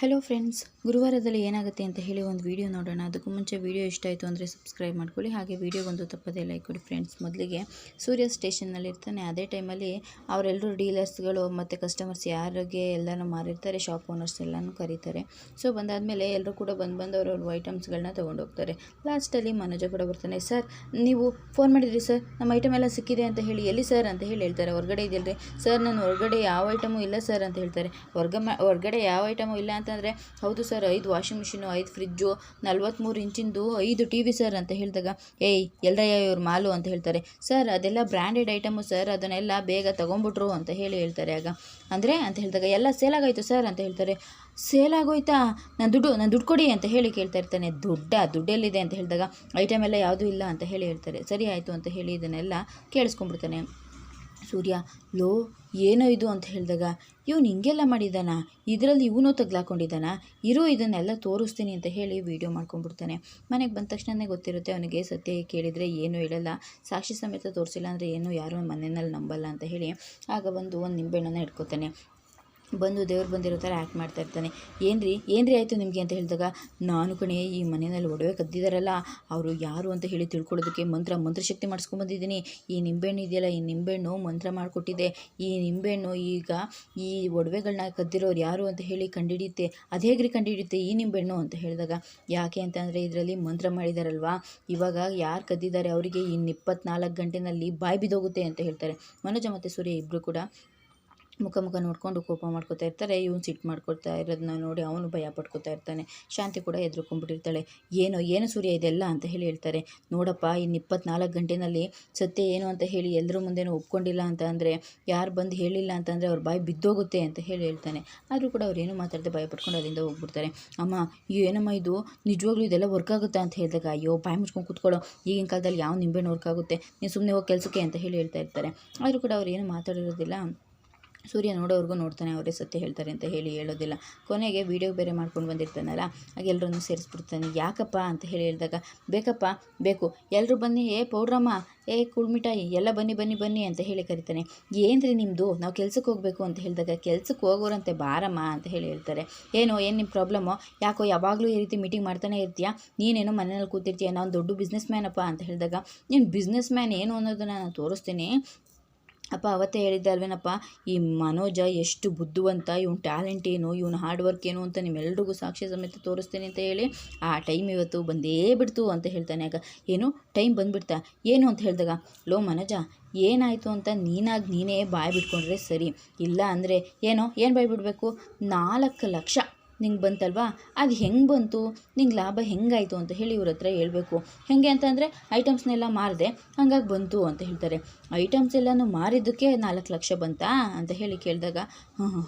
Hello friends ಗುರುವಾರದಲ್ಲಿ ಏನಾಗುತ್ತೆ ಅಂತ ಹೇಳಿ ಒಂದು ವಿಡಿಯೋ ನೋಡೋಣ. ಅದಕ್ಕೂ ಮುಂಚೆ ವಿಡಿಯೋ ಇಷ್ಟ ಆಯಿತು ಅಂದರೆ ಸಬ್ಸ್ಕ್ರೈಬ್ ಮಾಡ್ಕೊಳ್ಳಿ. ಹಾಗೆ ವೀಡಿಯೋಗೊಂದು ತಪ್ಪದೇ ಲೈಕ್ ಕೊಡಿ ಫ್ರೆಂಡ್ಸ್ ಮೊದಲಿಗೆ ಸೂರ್ಯ ಸ್ಟೇಷನ್ನಲ್ಲಿ ಇರ್ತಾನೆ. ಅದೇ ಟೈಮಲ್ಲಿ ಅವರೆಲ್ಲರೂ ಡೀಲರ್ಸ್ಗಳು ಮತ್ತು ಕಸ್ಟಮರ್ಸ್ ಯಾರಿಗೆ ಎಲ್ಲರೂ ಮಾರಿರ್ತಾರೆ ಶಾಪ್ ಓನರ್ಸ್ ಎಲ್ಲನೂ ಕರೀತಾರೆ. ಸೊ ಬಂದಾದಮೇಲೆ ಎಲ್ಲರೂ ಕೂಡ ಬಂದು ಬಂದು ಅವ್ರವ್ರ ಐಟಮ್ಸ್ಗಳನ್ನ ತೊಗೊಂಡೋಗ್ತಾರೆ ಲಾಸ್ಟಲ್ಲಿ ಮನೋಜ ಕೂಡ ಬರ್ತಾನೆ ಸರ್ ನೀವು ಫೋನ್ ಮಾಡಿದ್ರಿ ಸರ್ ನಮ್ಮ ಐಟಮ್ ಎಲ್ಲ ಸಿಕ್ಕಿದೆ ಅಂತ ಹೇಳಿ ಎಲ್ಲಿ ಸರ್ ಅಂತ ಹೇಳಿ ಹೇಳ್ತಾರೆ. ಹೊರಗಡೆ ಇದೆಯಲ್ರಿ? ಸರ್ ನಾನು ಹೊರಗಡೆ ಯಾವ ಐಟಮು ಇಲ್ಲ ಸರ್ ಅಂತ ಹೇಳ್ತಾರೆ. ಹೊರ್ಗ ಹೊರಗಡೆ ಯಾವ ಐಟಮು ಇಲ್ಲ ಅಂತಂದರೆ ಹೌದು ಸರ್, ಐದು ವಾಷಿಂಗ್ ಮಿಷಿನು, ಐದು ಫ್ರಿಜ್ಜು ನಲ್ವತ್ತ್ಮೂರು ಇಂಚಿಂದು ಐದು ಟಿ ವಿ ಸರ್ ಅಂತ ಹೇಳಿದಾಗ, ಏಯ್ ಎಲ್ಲರಯ್ಯ ಇವ್ರ ಮಾಲು ಅಂತ ಹೇಳ್ತಾರೆ. ಸರ್, ಅದೆಲ್ಲ ಬ್ರ್ಯಾಂಡೆಡ್ ಐಟಮು ಸರ್, ಅದನ್ನೆಲ್ಲ ಬೇಗ ತೊಗೊಂಬಿಟ್ರು ಅಂತ ಹೇಳಿ ಹೇಳ್ತಾರೆ ಆಗ. ಅಂದರೆ, ಅಂತ ಹೇಳಿದಾಗ, ಎಲ್ಲ ಸೇಲ್ ಆಗೋಯ್ತು ಸರ್ ಅಂತ ಹೇಳ್ತಾರೆ. ಸೇಲ್ ಆಗೋಯ್ತಾ? ನಾನು ದುಡ್ಡು ನಾನು ದುಡ್ಡು ಕೊಡಿ ಅಂತ ಹೇಳಿ ಕೇಳ್ತಾ ಇರ್ತಾನೆ. ದುಡ್ಡ, ದುಡ್ಡೆಲ್ಲಿದೆ ಅಂತ ಹೇಳಿದಾಗ, ಐಟಮ್ ಎಲ್ಲ ಯಾವುದೂ ಇಲ್ಲ ಅಂತ ಹೇಳಿ ಹೇಳ್ತಾರೆ. ಸರಿ ಆಯಿತು ಅಂತ ಹೇಳಿ ಇದನ್ನೆಲ್ಲ ಕೇಳಿಸ್ಕೊಂಡ್ಬಿಡ್ತಾನೆ. ಸೂರ್ಯ, ಲೋ, ಏನೋ ಇದು ಅಂತ ಹೇಳಿದಾಗ, ಇವನು ಹಿಂಗೆಲ್ಲ ಮಾಡಿದ್ದಾನ? ಇದರಲ್ಲಿ ಇವನು ತಗ್ಲಾಕೊಂಡಿದ್ದಾನ? ಇರೋ, ಇದನ್ನೆಲ್ಲ ತೋರಿಸ್ತೀನಿ ಅಂತ ಹೇಳಿ ವೀಡಿಯೋ ಮಾಡ್ಕೊಂಡ್ಬಿಡ್ತಾನೆ. ಮನೆಗೆ ಬಂದ ತಕ್ಷಣನೇ ಗೊತ್ತಿರುತ್ತೆ ಅವನಿಗೆ ಸತ್ಯ ಕೇಳಿದರೆ ಏನೂ ಹೇಳಲ್ಲ. ಸಾಕ್ಷಿ ಸಮೇತ ತೋರಿಸಿಲ್ಲ ಅಂದರೆ ಏನು ಯಾರೂ ಮನೆಯಲ್ಲಿ ನಂಬಲ್ಲ ಅಂತ ಹೇಳಿ ಆಗ ಬಂದು ಒಂದು ನಿಂಬೆಹಣ್ಣನ್ನು ಇಟ್ಕೋತಾನೆ ಬಂದು ದೇವ್ರು ಬಂದಿರೋ ಥರ ಆ್ಯಕ್ಟ್ ಮಾಡ್ತಾ ಇರ್ತಾನೆ. ಏನು ರೀ ಏನು ಆಯಿತು ನಿಮಗೆ ಅಂತ ಹೇಳಿದಾಗ, ನಾನು ಕಣೆ, ಈ ಮನೆಯಲ್ಲಿ ಒಡವೆ ಕದ್ದಿದ್ದಾರಲ್ಲ ಅವರು ಯಾರು ಅಂತ ಹೇಳಿ ತಿಳ್ಕೊಳ್ಳೋದಕ್ಕೆ ಮಂತ್ರ ಮಂತ್ರಶಕ್ತಿ ಮಾಡಿಸ್ಕೊಂಬಂದಿದ್ದೀನಿ ಈ ನಿಂಬೆಹಣ್ಣು ಇದೆಯಲ್ಲ, ಈ ನಿಂಬೆಹಣ್ಣು ಮಂತ್ರ ಮಾಡಿಕೊಟ್ಟಿದೆ ಈ ನಿಂಬೆಹಣ್ಣು ಈಗ ಈ ಒಡವೆಗಳನ್ನ ಕದ್ದಿರೋರು ಯಾರು ಅಂತ ಹೇಳಿ ಕಂಡುಹಿಡಿಯುತ್ತೆ ಅದು ಹೇಗ್ರಿ ಕಂಡುಹಿಡಿಯುತ್ತೆ ಈ ನಿಂಬೆಹಣ್ಣು? ಅಂತ ಹೇಳಿದಾಗ, ಯಾಕೆ ಅಂತಂದರೆ ಇದರಲ್ಲಿ ಮಂತ್ರ ಮಾಡಿದಾರಲ್ವಾ? ಇವಾಗ ಯಾರು ಕದ್ದಿದ್ದಾರೆ ಅವರಿಗೆ? ಇನ್ನು ಇಪ್ಪತ್ನಾಲ್ಕು ಗಂಟೆನಲ್ಲಿ ಬಾಯಿ ಬಿದ್ದೋಗುತ್ತೆ ಅಂತ ಹೇಳ್ತಾರೆ. ಮನೋಜ ಮತ್ತು ಸೂರ್ಯ ಇಬ್ಬರು ಕೂಡ ಮುಖ ಮುಖ ನೋಡಿಕೊಂಡು ಕೋಪ ಮಾಡ್ಕೋತಾ ಇರ್ತಾರೆ, ಇವನು ಸಿಟ್ಟು ಮಾಡ್ಕೊಳ್ತಾ ಇರೋದನ್ನ ನೋಡಿ ಅವನು ಭಯ ಪಡ್ಕೊತಾ ಇರ್ತಾನೆ. ಶಾಂತಿ ಕೂಡ ಎದ್ರುಕೊಂಡ್ಬಿಟ್ಟಿರ್ತಾಳೆ ಏನು ಏನು ಸೂರ್ಯ ಇದೆಲ್ಲ ಅಂತ ಹೇಳಿ ಹೇಳ್ತಾರೆ. ನೋಡಪ್ಪ ಇನ್ನು ಇಪ್ಪತ್ನಾಲ್ಕು ಗಂಟೆನಲ್ಲಿ ಸತ್ಯ ಏನು ಅಂತ ಹೇಳಿ ಎಲ್ಲರ ಮುಂದೆನೂ ಒಪ್ಕೊಂಡಿಲ್ಲ ಅಂತ ಅಂದರೆ, ಯಾರು ಬಂದು ಹೇಳಿಲ್ಲ ಅಂತಂದರೆ ಅವ್ರ ಬಾಯಿ ಬಿದ್ದೋಗುತ್ತೆ ಅಂತ ಹೇಳಿ ಹೇಳ್ತಾನೆ. ಆದರೂ ಕೂಡ ಅವ್ರು ಏನು ಮಾತಾಡದೆ ಭಯ ಪಡ್ಕೊಂಡು ಅಲ್ಲಿಂದ ಹೋಗ್ಬಿಡ್ತಾರೆ. ಅಮ್ಮ, ಏನಮ್ಮ ಇದು? ನಿಜವಾಗ್ಲೂ ಇದೆಲ್ಲ ವರ್ಕ್ ಆಗುತ್ತೆ? ಅಂತ ಹೇಳಿದಾಗ, ಅಯ್ಯೋ ಬಾಯಿ ಮುಚ್ಕೊಂಡು ಕೂತ್ಕೊಳ್ಳೋ ಈಗಿನ ಕಾಲದಲ್ಲಿ ಯಾವ ನಿಂಬೆಹಣ್ಣು ವರ್ಕ್ ಆಗುತ್ತೆ? ನೀವು ಸುಮ್ಮನೆ ಹೋಗಿ ಕೆಲಸಕ್ಕೆ? ಅಂತ ಹೇಳಿ ಹೇಳ್ತಾ ಇರ್ತಾರೆ. ಆದರೂ ಕೂಡ ಅವ್ರು ಏನು ಮಾತಾಡಿರೋದಿಲ್ಲ. ಸೂರ್ಯ ನೋಡೋವ್ರಿಗೂ ನೋಡ್ತಾನೆ, ಅವರೇ ಸತ್ಯ ಹೇಳ್ತಾರೆ ಅಂತ ಹೇಳಿ ಹೇಳೋದಿಲ್ಲ. ಕೊನೆಗೆ ವೀಡಿಯೋ ಬೇರೆ ಮಾಡ್ಕೊಂಡು ಬಂದಿರ್ತಾನಲ್ಲ, ಆಗ ಎಲ್ಲರನ್ನೂ ಸೇರಿಸ್ಬಿಡ್ತಾನೆ. ಯಾಕಪ್ಪ ಅಂತ ಹೇಳಿ ಹೇಳಿದಾಗ, ಬೇಕಪ್ಪ, ಬೇಕು ಎಲ್ಲರೂ ಬನ್ನಿ, ಏ ಪೌಡ್ರಮ್ಮ, ಏ ಕುಳ್ಮಿಟಾಯಿ ಎಲ್ಲ ಬನ್ನಿ ಬನ್ನಿ ಬನ್ನಿ ಅಂತ ಹೇಳಿ ಕರಿತಾನೆ. ಏನ್ರಿ ನಿಮ್ಮದು ನಾವು ಕೆಲ್ಸಕ್ಕೆ ಹೋಗಬೇಕು ಅಂತ ಹೇಳಿದಾಗ ಕೆಲ್ಸಕ್ಕೆ ಹೋಗೋರಂತೆ ಬಾರಮ್ಮ ಅಂತ ಹೇಳಿ ಹೇಳ್ತಾರೆ. ಏನೋ, ಏನು ನಿಮ್ಮ ಪ್ರಾಬ್ಲಮ್ಮು ಯಾಕೋ, ಯಾವಾಗಲೂ ಈ ರೀತಿ ಮೀಟಿಂಗ್ ಮಾಡ್ತಾನೆ ಇರ್ತೀಯಾ? ನೀನೇನೋ ಮನೆಯಲ್ಲಿ ಕೂತಿರ್ತೀಯ? ನಾನು ದೊಡ್ಡ ಬಿಸ್ನೆಸ್ ಮ್ಯಾನಪ್ಪ ಅಂತ ಹೇಳಿದಾಗ, ನೀನು ಬಿಸ್ನೆಸ್ ಮ್ಯಾನ್ ಏನು ಅನ್ನೋದನ್ನು ನಾನು ತೋರಿಸ್ತೀನಿ. ಅಪ್ಪ, ಅವತ್ತೇ ಹೇಳಿದ್ದೆ ಅಲ್ವೇನಪ್ಪ, ಈ ಮನೋಜ ಎಷ್ಟು ಬುದ್ಧಿವಂತ, ಇವನ ಟ್ಯಾಲೆಂಟ್ ಏನು, ಇವನ ಹಾರ್ಡ್ ವರ್ಕ್ ಏನು ಅಂತ ನಿಮ್ಮೆಲ್ರಿಗೂ ಸಾಕ್ಷಿ ಸಮೇತ ತೋರಿಸ್ತೀನಿ ಅಂತ ಹೇಳಿ, ಆ ಟೈಮ್ ಇವತ್ತು ಬಂದೇ ಬಿಡ್ತು ಅಂತ ಹೇಳ್ತಾನೆ. ಆಗ, ಏನು ಟೈಮ್ ಬಂದುಬಿಡ್ತಾ? ಏನು ಅಂತ ಹೇಳಿದಾಗ, ಲೋ ಮನೋಜ, ಏನಾಯಿತು ಅಂತ ನೀನಾಗಿ ನೀನೇ ಬಾಯಿ ಬಿಟ್ಕೊಂಡ್ರೆ ಸರಿ. ಇಲ್ಲ ಅಂದರೆ, ಏನೋ, ಏನು ಬಾಯಿ ಬಿಡಬೇಕು? ನಾಲ್ಕು ಲಕ್ಷ. ನಿಂಗೆ ಬಂತಲ್ವಾ? ಅದು ಹೆಂಗೆ ಬಂತು? ನಿಂಗೆ ಲಾಭ ಹೆಂಗಾಯಿತು ಅಂತ ಹೇಳಿ ಇವ್ರ ಹತ್ರ ಹೇಳಬೇಕು. ಹೇಗೆ ಅಂತಂದರೆ, ಐಟಮ್ಸ್ನೆಲ್ಲ ಮಾರಿದೆ ಹಂಗಾಗಿ ಬಂತು ಅಂತ ಹೇಳ್ತಾರೆ. ಐಟಮ್ಸ್ ಎಲ್ಲನೂ ಮಾರಿದ್ದಕ್ಕೆ ನಾಲ್ಕು ಲಕ್ಷ ಬಂತಾ ಅಂತ ಹೇಳಿ ಕೇಳಿದಾಗ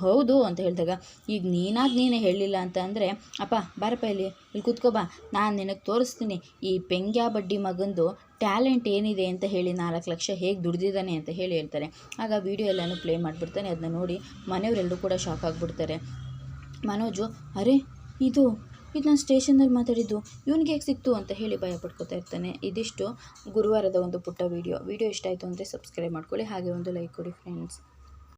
ಹೌದು ಅಂತ ಹೇಳಿದಾಗ, ಈಗ ನೀನಾಗಿ ನೀನೇ ಹೇಳಲಿಲ್ಲ ಅಂತ ಅಂದರೆ ಅಪ್ಪ, ಬಾರಪ್ಪ ಇಲ್ಲಿ ಇಲ್ಲಿ ಕೂತ್ಕೋಬಾ ನಾನು ನಿನಗೆ ತೋರಿಸ್ತೀನಿ, ಈ ಪೆಂಗ್ಯಾ ಬಡ್ಡಿ ಮಗಂದು ಟ್ಯಾಲೆಂಟ್ ಏನಿದೆ ಅಂತ ಹೇಳಿ ನಾಲ್ಕು ಲಕ್ಷ ಹೇಗೆ ದುಡ್ದಿದ್ದಾನೆ ಅಂತ ಹೇಳಿ ಹೇಳ್ತಾರೆ. ಆಗ ವೀಡಿಯೋ ಎಲ್ಲನೂ ಪ್ಲೇ ಮಾಡಿಬಿಡ್ತಾನೆ ಅದನ್ನ ನೋಡಿ ಮನೆಯವರೆಲ್ಲರೂ ಕೂಡ ಶಾಕ್ ಆಗಿಬಿಡ್ತಾರೆ. ಮನೋಜು, ಅರೆ, ಇದು ಇದು ನಾನು ಸ್ಟೇಷನಲ್ಲಿ ಮಾತಾಡಿದ್ದು, ಇವನಿಗೆ ಹೇಗೆ ಸಿಕ್ತು? ಅಂತ ಹೇಳಿ ಭಯ ಪಡ್ಕೊತಾ ಇರ್ತಾನೆ. ಇದಿಷ್ಟು ಗುರುವಾರದ ಒಂದು ಪುಟ್ಟ ವೀಡಿಯೋ. ವೀಡಿಯೋ ಇಷ್ಟ ಆಯಿತು ಅಂದರೆ ಸಬ್ಸ್ಕ್ರೈಬ್ ಮಾಡ್ಕೊಳ್ಳಿ. ಹಾಗೆ ಒಂದು ಲೈಕ್ ಕೊಡಿ ಫ್ರೆಂಡ್ಸ್.